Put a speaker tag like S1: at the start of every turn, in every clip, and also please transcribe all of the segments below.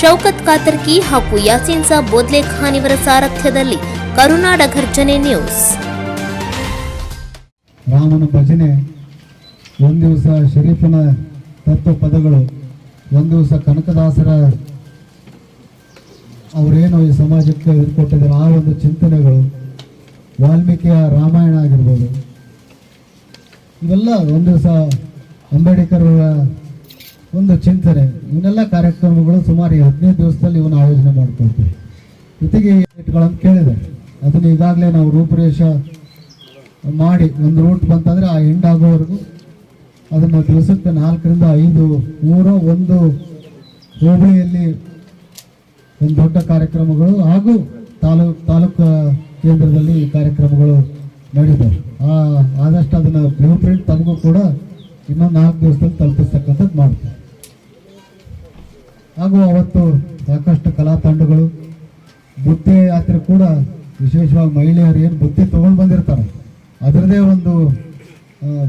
S1: ಶೌಕತ್ ಕಾತರ್ಕಿ ಹಾಗೂ ಯಾಸೀನ್ ಸಾಬ್ ಬೋದ್ಲೆ ಖಾನ್ ಇವರ ಸಾರಥ್ಯದಲ್ಲಿ ಕರುನಾಡ ಘರ್ಜನೆ ನ್ಯೂಸ್.
S2: ರಾಮನ ಭಜನೆ, ಒಂದು ದಿವಸ ಶರೀಫನ ತತ್ವ ಪದಗಳು, ಒಂದು ದಿವಸ ಕನಕದಾಸರ ಅವರೇನು ಈ ಸಮಾಜಕ್ಕೆ ಕೊಟ್ಟಿದ್ದಾರೆ ಆ ಒಂದು ಚಿಂತನೆಗಳು ವಾಲ್ಮೀಕಿಯ ರಾಮಾಯಣ ಆಗಿರ್ಬೋದು. ಇವೆಲ್ಲ ಒಂದು ದಿವಸ ಅಂಬೇಡ್ಕರ್ ಒಂದು ಚಿಂತನೆ, ಇವನ್ನೆಲ್ಲ ಕಾರ್ಯಕ್ರಮಗಳು ಸುಮಾರು ಹದಿನೈದು ದಿವಸದಲ್ಲಿ ಇವನ್ನ ಆಯೋಜನೆ ಮಾಡ್ಕೊಳ್ತೀವಿ. ಜೊತೆಗೆ ಇಟ್ಗಳನ್ನು ಕೇಳಿದೆ ಅದನ್ನು ಈಗಾಗಲೇ ನಾವು ರೂಪುರೇಷ ಮಾಡಿ ಒಂದು ರೂಟ್ ಬಂತಂದರೆ ಆ ಎಂಡ್ ಆಗೋವರೆಗೂ ಅದನ್ನು ದಿವಸಕ್ಕೆ ನಾಲ್ಕರಿಂದ ಐದು, ಮೂರು, ಒಂದು ಹೋಬಳಿಯಲ್ಲಿ ಒಂದು ದೊಡ್ಡ ಕಾರ್ಯಕ್ರಮಗಳು ಹಾಗೂ ತಾಲೂಕು ತಾಲೂಕು ಕೇಂದ್ರದಲ್ಲಿ ಈ ಕಾರ್ಯಕ್ರಮಗಳು ನಡೀತವೆ ಆದಷ್ಟು ಅದನ್ನು ಬ್ಲೂ ಪ್ರಿಂಟ್ ತಮಗೂ ಕೂಡ ಇನ್ನೊಂದು ನಾಲ್ಕು ದಿವಸದಲ್ಲಿ ತಲುಪಿಸ್ತಕ್ಕಂಥದ್ದು ಮಾಡ್ತೀವಿ. ಹಾಗೂ ಅವತ್ತು ಸಾಕಷ್ಟು ಕಲಾ ತಂಡಗಳು ಬುದ್ಧಿ ಯಾತ್ರೆ ಕೂಡ ವಿಶೇಷವಾಗಿ ಮಹಿಳೆಯರು ಏನು ಬುದ್ಧಿ ತಗೊಂಡು ಬಂದಿರ್ತಾರೆ. ಅದರದೇ ಒಂದು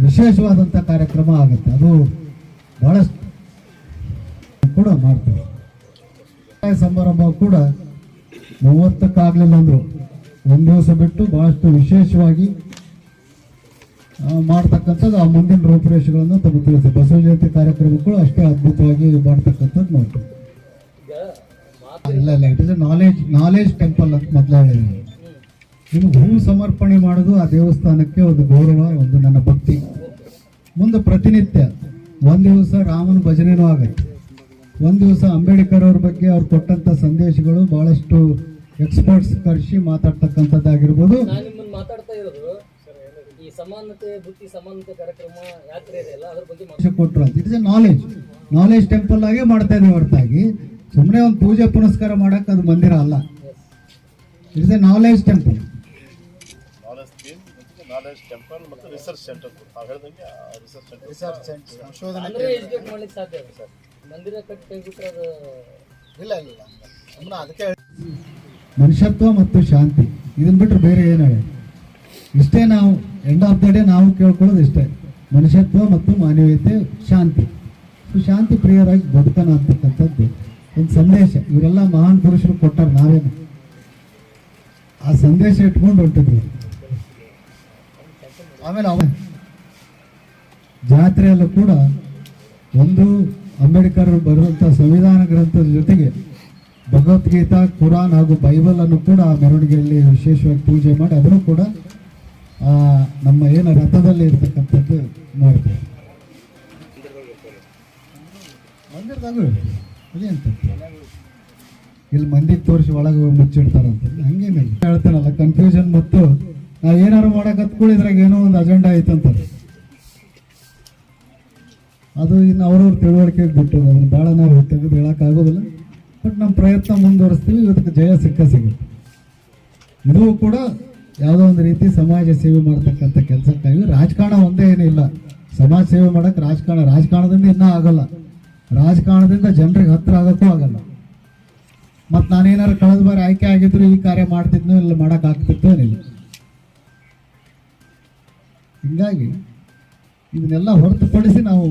S2: ವಿಶೇಷವಾದಂಥ ಕಾರ್ಯಕ್ರಮ ಆಗುತ್ತೆ. ಅದು ಬಹಳಷ್ಟು ಕೂಡ ಮಾಡ್ತಾರೆ ಸಮಾರಂಭ ಕೂಡ ಮೂವತ್ತಕ್ಕಾಗಲಿಲ್ಲ ಅಂದರು. ಒಂದು ದಿವಸ ಬಿಟ್ಟು ಭಾಳಷ್ಟು ವಿಶೇಷವಾಗಿ ಮಾಡ್ತಕ್ಕಂಥದ್ದು, ಆ ಮುಂದಿನ ರೂಪುರೇಷೆಗಳನ್ನು ತಮಗೆ ತಿಳಿಸಿ ಬಸವ ಜಯಂತಿ ಕಾರ್ಯಕ್ರಮ ಅಷ್ಟೇ ಅದ್ಭುತವಾಗಿ ಮಾಡ್ತಕ್ಕಂಥದ್ದು ಮಾಡ್ತೀವಿ ಇಲ್ಲ ಇಲ್ಲ it is knowledge knowledge temple ಅಂತ ಮೊದಲೇ ಹೇಳಿದ್ದೀನಿ ನಿಮ್ಗೆ ಹೂ ಸಮರ್ಪಣೆ ಮಾಡೋದು ಆ ದೇವಸ್ಥಾನಕ್ಕೆ ಒಂದು ಗೌರವ ಒಂದು ನನ್ನ ಭಕ್ತಿ. ಮುಂದೆ ಪ್ರತಿನಿತ್ಯ ಒಂದು ದಿವಸ ರಾಮನ ಭಜನೆನೂ ಆಗುತ್ತೆ. ಒಂದು ದಿವಸ ಅಂಬೇಡ್ಕರ್ ಅವ್ರ ಬಗ್ಗೆ ಅವ್ರು ಕೊಟ್ಟಂಥ ಸಂದೇಶಗಳು ಭಾಳಷ್ಟು ಎಕ್ಸ್ಪರ್ಟ್ಸ್ ಕರೆಸಿ ಮಾತಾಡ್ತಕ್ಕಂಥದ್ದಾಗಿರ್ಬೋದು. ಕೊಟ್ಟರು ಅಂತ. It is a knowledge knowledge temple ಆಗೇ ಮಾಡ್ತಾ ಇದೀವಿ ಹೊರತಾಗಿ. ಸುಮ್ಮನೆ ಒಂದು ಪೂಜೆ ಪುನಸ್ಕಾರ ಮಾಡಕ್ಕೆ ಅದು ಮಂದಿರ ಅಲ್ಲ. It is a knowledge temple
S3: knowledge temple ಮತ್ತು ರಿಸರ್ಚ್ ಸೆಂಟರ್ ತಾವು ಹೇಳ್ದಂಗೆ ರಿಸರ್ಚ್ ಸೆಂಟರ್ ರಿಸರ್ಚ್ ಸೆಂಟರ್ ಸಂಶೋಧನೆ
S4: ಎಜುಕೇಟ್ ಮಾಡ್ಲಿಕ್ಕೆ ಸಾಧ್ಯ ಇದೆ ಸರ್. ಮಂದಿರ ಕಟ್ಟಿ ಅದು
S3: ಇಲ್ಲ ಇಲ್ಲ ಸುಮ್ಮನೆ ಅದಕ್ಕೆ
S2: ಮನುಷ್ಯತ್ವ ಮತ್ತು ಶಾಂತಿ. ಇದನ್ನ ಬಿಟ್ಟರೆ ಬೇರೆ ಏನು ಇಷ್ಟೇ ನಾವು ಎಂಡ್ ಆಫ್ ದ ಡೇ ನಾವು ಕೇಳ್ಕೊಳ್ಳೋದು ಇಷ್ಟೇ. ಮನುಷ್ಯತ್ವ ಮತ್ತು ಮಾನವೀಯತೆ ಶಾಂತಿ. ಸೊ ಶಾಂತಿ ಪ್ರಿಯರಾಗಿ ಬದುಕೋಣ ಅಂತಕ್ಕಂಥದ್ದು ಒಂದು ಸಂದೇಶ. ಇವರೆಲ್ಲ ಮಹಾನ್ ಪುರುಷರು ಕೊಟ್ಟಾರ ನಾವೇನು? ಆ ಸಂದೇಶ ಇಟ್ಕೊಂಡು ಹೊಂಟಿದ್ವಿ. ಆಮೇಲೆ ಅವ ಜಾತ್ರೆಯಲ್ಲೂ ಕೂಡ ಒಂದು ಅಂಬೇಡ್ಕರ್ ಬರೆದಂಥ ಸಂವಿಧಾನ ಗ್ರಂಥದ ಜೊತೆಗೆ ಭಗವದ್ಗೀತಾ, ಕುರಾನ್ ಹಾಗೂ ಬೈಬಲ್ ಅನ್ನು ಕೂಡ ಆ ಮೆರವಣಿಗೆಯಲ್ಲಿ ವಿಶೇಷವಾಗಿ ಪೂಜೆ ಮಾಡಿ ಅದನ್ನು ಕೂಡ ನಮ್ಮ ಏನು ರಥದಲ್ಲಿ ಇರ್ತಕ್ಕಂಥದ್ದು ಅಂತ ಇಲ್ಲಿ ಮಂದಿಗೆ ತೋರಿಸಿ ಒಳಗೆ ಮುಚ್ಚಿಡ್ತಾರಂತ ಹಂಗೇನಿಲ್ಲ ಹೇಳ್ತಾನಲ್ಲ ಕನ್ಫ್ಯೂಷನ್ ಮತ್ತು ನಾವು ಏನಾರು ಮಾಡಕ್ಕೆ ಹತ್ಕೊಳ್ಳಿ ಇದ್ರಾಗ ಏನೋ ಒಂದು ಅಜೆಂಡಾ ಐತಂತಾರೆ ಅದು ಇನ್ನು ಅವ್ರವ್ರ ತಿಳುವಳಿಕೆಗೆ ಬಿಟ್ಟು ಅದನ್ನು ಭಾಳ ನಾವು ತೆಗೆದು ಹೇಳೋಕ್ಕಾಗೋದಿಲ್ಲ ಬಟ್ ನಮ್ಮ ಪ್ರಯತ್ನ ಮುಂದುವರಿಸ್ತೀವಿ, ಇವತ್ತಿಗೆ ಜಯ ಸಿಕ್ಕ ಸಿಗುತ್ತೆ. ಇದು ಕೂಡ ಯಾವುದೋ ಒಂದು ರೀತಿ ಸಮಾಜ ಸೇವೆ ಮಾಡ್ತಕ್ಕಂಥ ಕೆಲಸಕ್ಕಾಗಿ. ರಾಜಕಾರಣ ಒಂದೇ ಏನಿಲ್ಲ. ಸಮಾಜ ಸೇವೆ ಮಾಡೋಕ್ಕೆ ರಾಜಕಾರಣ, ರಾಜಕಾರಣದಿಂದ ಇನ್ನೂ ಆಗಲ್ಲ. ರಾಜಕಾರಣದಿಂದ ಜನರಿಗೆ ಹತ್ರ ಆಗೋಕ್ಕೂ ಆಗಲ್ಲ. ಮತ್ತು ನಾನೇನಾರು ಕಳೆದ ಬಾರಿ ಆಯ್ಕೆ ಆಗಿದ್ರು ಈ ಕಾರ್ಯ ಮಾಡ್ತಿದ್ನೋ ಇಲ್ಲ ಮಾಡೋಕ್ಕಾಗ್ತಿತ್ತು ಏನಿಲ್ಲ. ಹೀಗಾಗಿ ಇದನ್ನೆಲ್ಲ ಹೊರತುಪಡಿಸಿ ನಾವು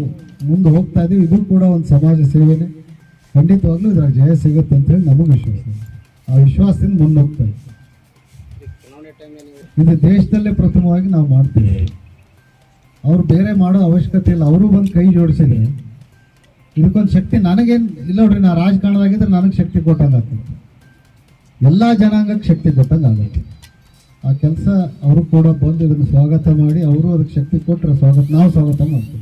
S2: ಮುಂದೆ ಹೋಗ್ತಾ ಇದೀವಿ. ಇದು ಕೂಡ ಒಂದು ಸಮಾಜ ಸೇವೆನೇ. ಖಂಡಿತವಾಗ್ಲೂ ಇದ್ರ ಜಯ ಸಿಗುತ್ತೆ ಅಂತೇಳಿ ನಮಗೆ ವಿಶ್ವಾಸ ಆ ವಿಶ್ವಾಸದಿಂದ ಮುಂದೆ ಹೋಗ್ತಾ.
S4: ಚುನಾವಣೆ
S2: ಇದು ದೇಶದಲ್ಲೇ ಪ್ರಥಮವಾಗಿ ನಾವು ಮಾಡ್ತೀವಿ. ಅವ್ರು ಬೇರೆ ಮಾಡೋ ಅವಶ್ಯಕತೆ ಇಲ್ಲ. ಅವರು ಬಂದು ಕೈ ಜೋಡಿಸಿದ್ರೆ ಇದಕ್ಕೊಂದು ಶಕ್ತಿ ನನಗೇನು ಇಲ್ಲ ನೋಡ್ರಿ, ನಾ ರಾಜಕಾರಣದಾಗಿದ್ರೆ ನನಗೆ ಶಕ್ತಿ ಕೊಟ್ಟಂಗೆ ಆಗ್ತದೆ ಎಲ್ಲ ಜನಾಂಗಕ್ಕೆ ಶಕ್ತಿ ಕೊಟ್ಟಂಗೆ ಆಗುತ್ತೆ ಆ ಕೆಲಸ ಅವರು ಕೂಡ ಬಂದು ಇದನ್ನು ಸ್ವಾಗತ ಮಾಡಿ, ಅವರು ಅದಕ್ಕೆ ಶಕ್ತಿ ಕೊಟ್ಟರೆ ಸ್ವಾಗತ, ನಾವು ಸ್ವಾಗತ ಮಾಡ್ತೀವಿ.